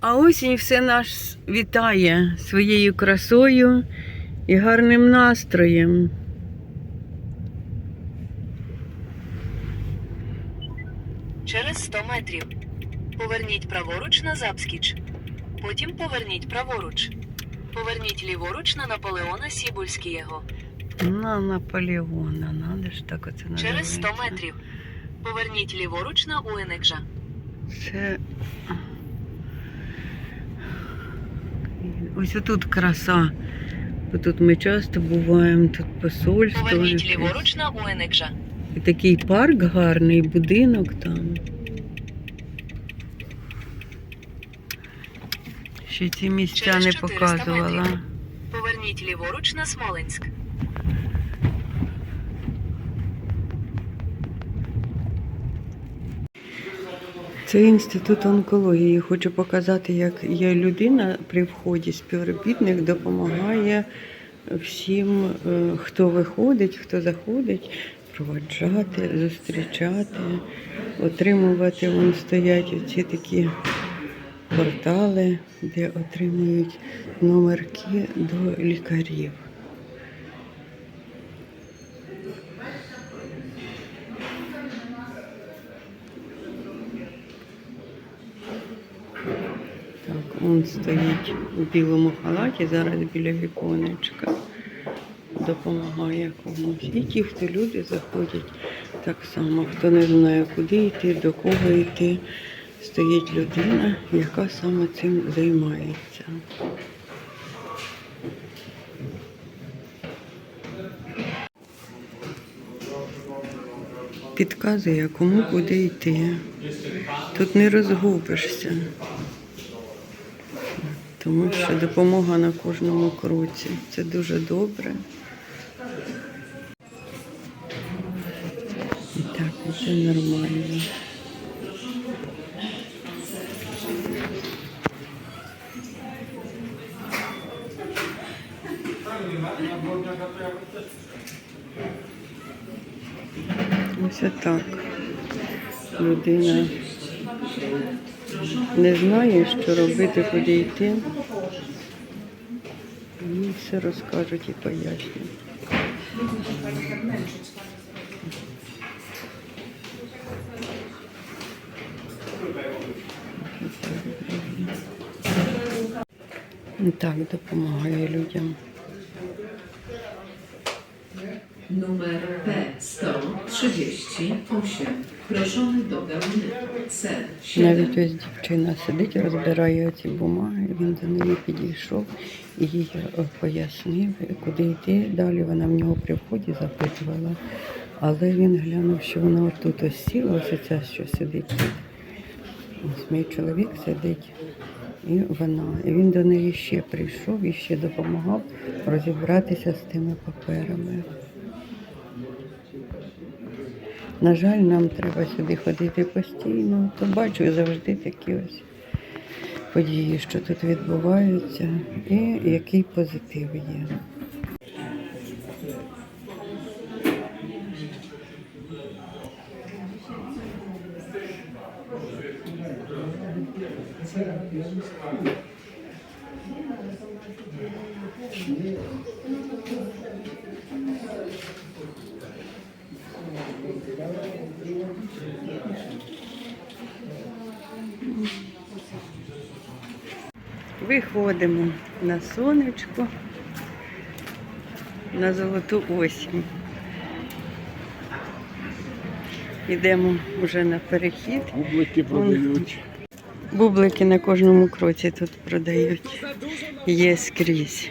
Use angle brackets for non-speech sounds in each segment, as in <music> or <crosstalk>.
А осінь все нас вітає своєю красою і гарним настроєм. Через 100 метрів. Поверніть праворуч на Запскіч. Потім поверніть праворуч. Поверніть ліворуч на Наполеона Сібульського. На Наполеона, надо ж так оце Через 100 метрів. Поверніть ліворуч на Уенекжа. Це. Ось отут краса. Бо тут ми часто буваємо, тут посольство. Поверніть ліворуч на Уенекжа. І такий парк гарний, будинок там. Ще ці місця Через не показувала. Поверніть ліворуч на Смоленськ. Це інститут онкології. Хочу показати, як є людина при вході, співробітник допомагає всім, е, хто виходить, хто заходить, проваджати, зустрічати, отримувати. Вон стоять оці такі портали, де отримують номерки до лікарів. Так, он стоїть у білому халаті, зараз біля віконечка. Допомагає комусь. І ті, хто люди заходять так само, хто не знає, куди йти, до кого йти. Стоїть людина, яка саме цим займається. Підказує, кому куди йти. Тут не розгубишся. Тому що допомога на кожному кроці. Це дуже добре. І так, це нормально. Ось так. Людина не знає, що робити, куди йти. Мені все розкажуть і пояснять. Так, допомагає людям. Numer P138. 7. Навіть ось дівчина сидить, розбирає ці бумаги, він до неї підійшов і їй е, пояснив, куди йти. Далі вона в нього при вході запитувала. Але він глянув, що вона отут ось сіла, ось ця, що сидить тут. Ось мій чоловік сидить. І вона. І він до неї ще прийшов і ще допомагав розібратися з тими паперами. На жаль, нам треба сюди ходити постійно, то бачу завжди такі ось події, що тут відбуваються, і який позитив є. Виходимо на сонечко, на золоту осінь. Йдемо вже на перехід. Бублики продають. Бублики на кожному кроці тут продають. Є скрізь.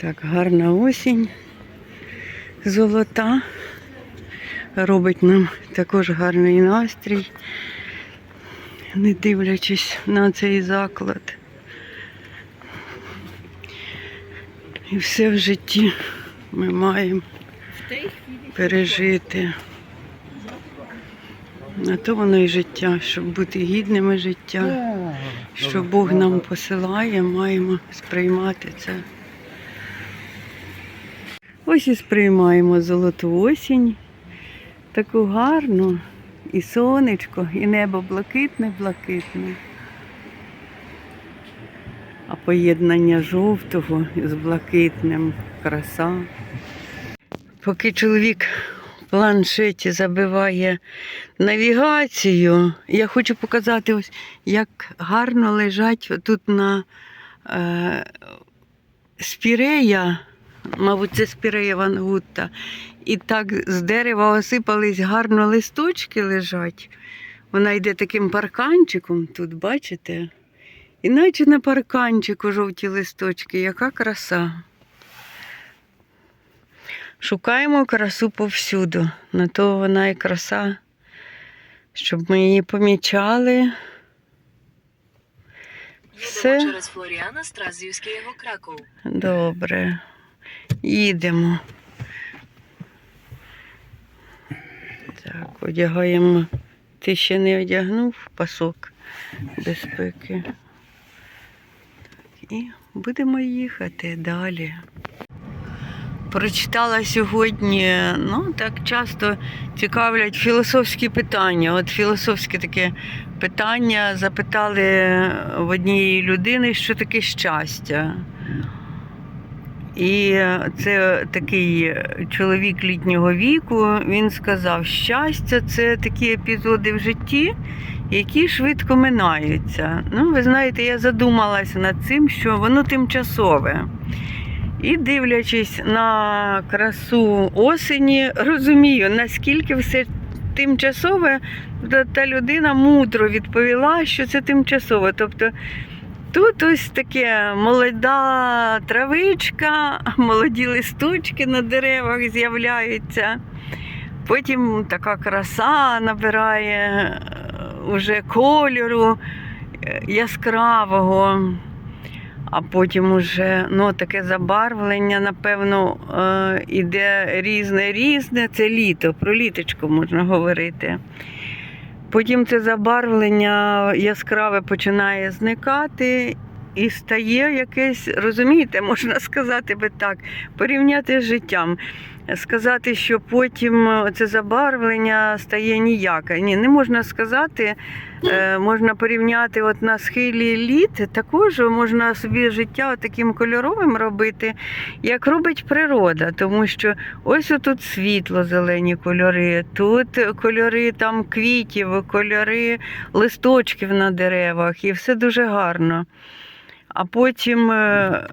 Так, гарна осінь. Золота. Робить нам також гарний настрій, не дивлячись на цей заклад. І все в житті ми маємо пережити. А то воно і життя, щоб бути гідними життя, що Бог нам посилає, маємо сприймати це. Ось і сприймаємо золоту осінь, таку гарну і сонечко, і небо блакитне, блакитне. А поєднання жовтого з блакитним краса. Поки чоловік в планшеті забиває навігацію, я хочу показати, ось, як гарно лежать тут на е, спірея, мабуть, це спірея вангутта. І так з дерева осипались гарно листочки лежать. Вона йде таким парканчиком тут, бачите? І наче на парканчику жовті листочки, яка краса. Шукаємо красу повсюду. На то вона і краса, щоб ми її помічали. Все. через Флоріана Стразівського Краков. Добре. Їдемо. Так, одягаємо. Ти ще не одягнув пасок безпеки. І будемо їхати далі. Прочитала сьогодні, ну так часто цікавлять філософські питання. От філософське таке питання запитали в однієї людини, що таке щастя. І це такий чоловік літнього віку. Він сказав, щастя це такі епізоди в житті, які швидко минаються. Ну, ви знаєте, я задумалася над цим, що воно тимчасове. І дивлячись на красу осені, розумію, наскільки все тимчасове, та- та людина мудро відповіла, що це тимчасове. Тобто Тут ось таке молода травичка, молоді листочки на деревах з'являються. Потім така краса набирає е, уже кольору е, яскравого, а потім уже ну, таке забарвлення, напевно, е, іде різне-різне. Це літо, про літочко можна говорити. Потім це забарвлення яскраве починає зникати і стає якесь, розумієте, можна сказати би так, порівняти з життям. Сказати, що потім це забарвлення стає ніяке. Ні, не можна сказати. Е, можна порівняти от на схилі літ, також можна собі життя таким кольоровим робити, як робить природа. Тому що ось тут світло, зелені кольори, тут кольори там квітів, кольори листочків на деревах, і все дуже гарно. А потім е,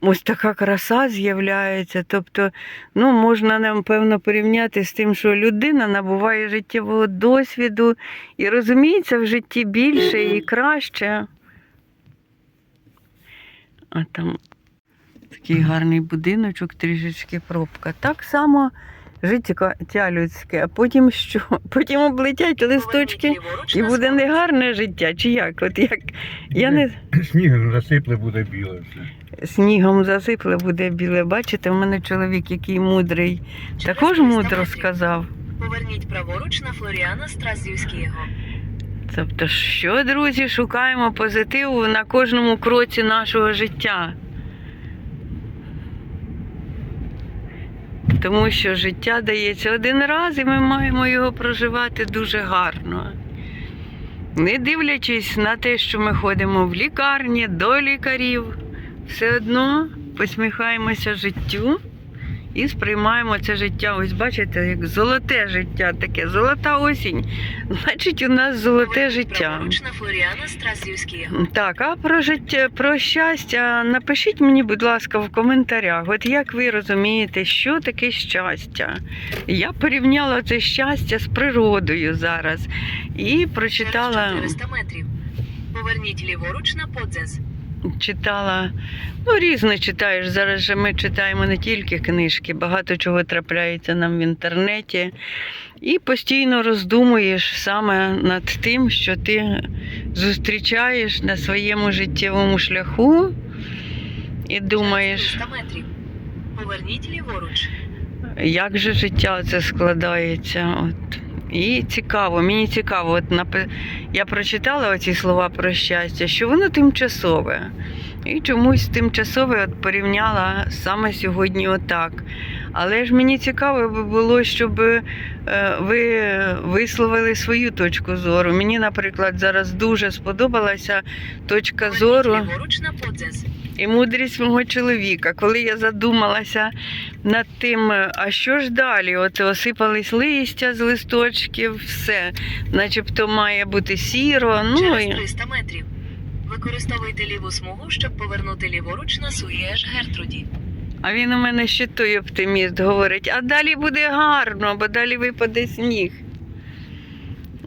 ось така краса з'являється. Тобто, ну, можна напевно порівняти з тим, що людина набуває життєвого досвіду і розуміється в житті більше і краще. А там такий гарний будиночок, трішечки пробка. Так само життя людське, а потім що? <laughs> Потім облетять листочки і буде негарне життя, чи як? От як я не Снігом засипле буде біле все. снігом засипле, буде біле. Бачите, в мене чоловік, який мудрий, також мудро сказав. Поверніть праворуч на Флоріана Стразівського. Тобто, що, друзі, шукаємо позитиву на кожному кроці нашого життя. Тому що життя дається один раз, і ми маємо його проживати дуже гарно. Не дивлячись на те, що ми ходимо в лікарні до лікарів, все одно посміхаємося життю і сприймаємо це життя. Ось бачите, як золоте життя таке, золота осінь. Значить, у нас золоте життя. Так, а про життя, про щастя, напишіть мені, будь ласка, в коментарях. От як ви розумієте, що таке щастя? Я порівняла це щастя з природою зараз і прочитала. Через 400 метрів. Поверніть ліворуч на Подзес. Читала, ну різне читаєш. Зараз же ми читаємо не тільки книжки, багато чого трапляється нам в інтернеті. І постійно роздумуєш саме над тим, що ти зустрічаєш на своєму життєвому шляху, і думаєш, Через 300 метрів. Поверніть ліворуч. як же життя це складається. От. І цікаво, мені цікаво, от я прочитала оці слова про щастя, що воно тимчасове. І чомусь тимчасове от порівняла саме сьогодні отак. Але ж мені цікаво би було, щоб е, ви висловили свою точку зору. Мені, наприклад, зараз дуже сподобалася точка зору і мудрість мого чоловіка. Коли я задумалася над тим, а що ж далі? От осипались листя з листочків, все, начебто має бути сіро. Ну і 300 метрів. Використовуйте ліву смугу, щоб повернути ліворуч на Суєш Гертруді. А він у мене ще той оптиміст говорить: а далі буде гарно, бо далі випаде сніг.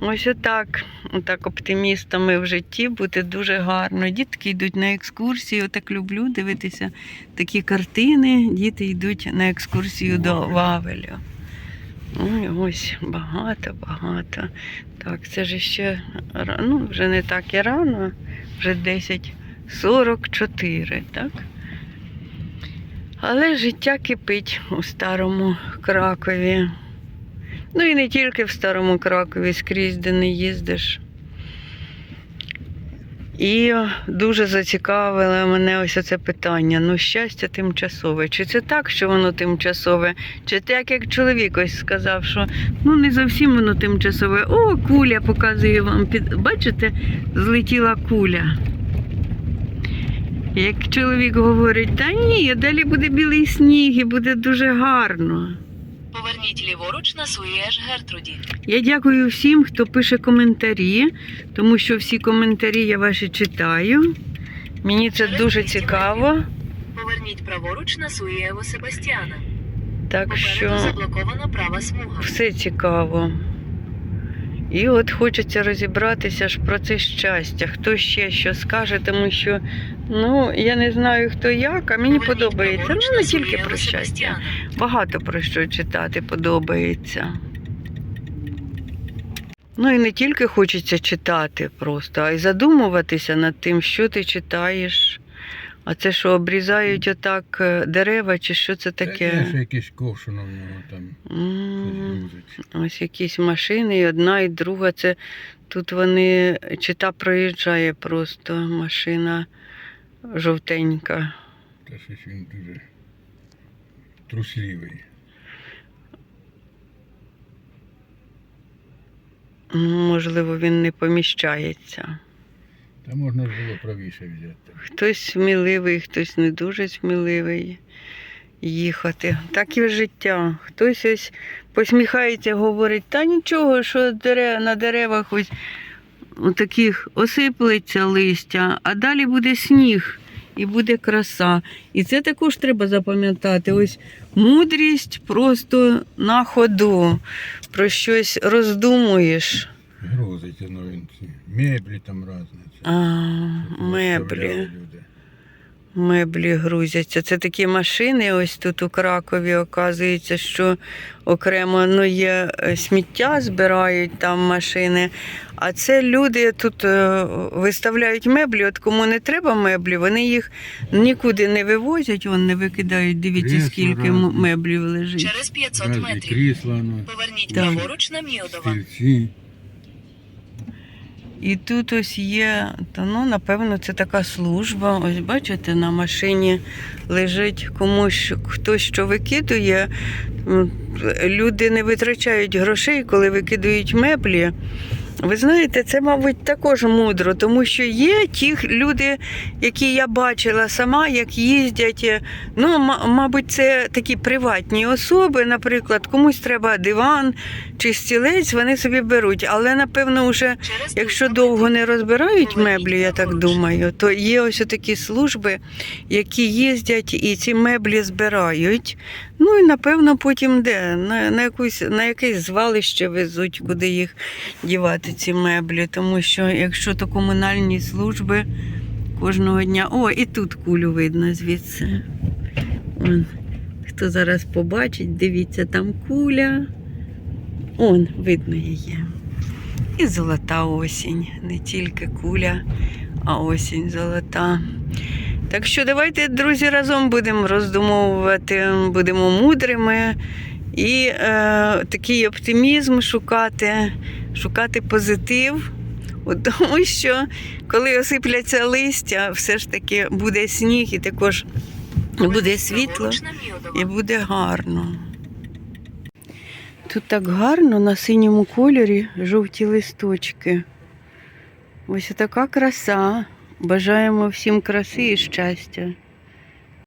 Ось отак. Отак оптимістами в житті бути дуже гарно. Дітки йдуть на екскурсії. Отак люблю дивитися такі картини. Діти йдуть на екскурсію до Вавелю. Ой, ось багато, багато. Так, це ж ще ну, вже не так і рано, вже 10.44, так? Але життя кипить у старому Кракові. Ну і не тільки в старому Кракові, скрізь, де не їздиш. І дуже зацікавило мене ось це питання: ну, щастя тимчасове. Чи це так, що воно тимчасове? Чи так, як чоловік ось сказав, що ну не зовсім воно тимчасове. О, куля показує вам. Бачите, злетіла куля. Як чоловік говорить, та ні, далі буде білий сніг і буде дуже гарно. Поверніть ліворуч на Суєш Гертруді. Я дякую всім, хто пише коментарі, тому що всі коментарі я ваші читаю. Мені це дуже цікаво. Поверніть праворуч на Суєво Себастьяна. Так Попереду що заблокована права смуга. все цікаво. І от хочеться розібратися ж про це щастя. Хто ще що скаже, тому що ну я не знаю хто як, а мені подобається. Ну не тільки про щастя. Багато про що читати подобається. Ну і не тільки хочеться читати просто, а й задумуватися над тим, що ти читаєш. А це що, обрізають отак е, дерева, чи що це Таке таке? ще якесь ковшино в нього там М. Ось якісь машини, і одна, і друга. Це тут вони чи та проїжджає просто машина жовтенька. Та щось він дуже трусливий. Можливо, він не поміщається. Та можна ж було правіше взяти. Хтось сміливий, хтось не дуже сміливий їхати. Так і життя. Хтось ось посміхається, говорить, та нічого, що на деревах ось таких осиплеться листя, а далі буде сніг і буде краса. І це також треба запам'ятати. Ось мудрість просто на ходу. Про щось роздумуєш. Грузить воно він меблі там різні. А, меблі. Люди. Меблі грузяться. Це такі машини. Ось тут у Кракові оказується, що окремо ну, є е, сміття, збирають там машини. А це люди тут е, виставляють меблі. От кому не треба меблі, вони їх нікуди не вивозять, вон не викидають. Дивіться, Крісла скільки разні. меблів лежить. Через 500 метрів. крісла, ну, Поверніть праворуч на Міодова. стільці. І тут ось є, та ну, напевно, це така служба. Ось бачите, на машині лежить комусь хтось що викидує. Люди не витрачають грошей, коли викидують меблі. Ви знаєте, це, мабуть, також мудро, тому що є ті люди, які я бачила сама, як їздять. е, Ну, мабуть, це такі приватні особи. Наприклад, комусь треба диван чи стілець, вони собі беруть. Але, напевно, вже Якщо довго не розбирають меблі, я так думаю, то є ось такі служби, які їздять і ці меблі збирають. Ну і напевно потім де? На, на, якусь, на якесь звалище везуть, куди їх дівати, ці меблі. Тому що якщо то комунальні служби кожного дня. О, і тут кулю видно звідси. Вон. Хто зараз побачить, дивіться, там куля. Он, видно її. І золота осінь, не тільки куля, а осінь золота. Так що давайте, друзі, разом будемо роздумовувати, будемо мудрими і е, такий оптимізм шукати, шукати позитив. Тому що коли осипляться листя, все ж таки буде сніг, і також Буде світло і буде гарно. Тут так гарно на синьому кольорі жовті листочки. Ось така краса. Бажаємо всім краси і щастя.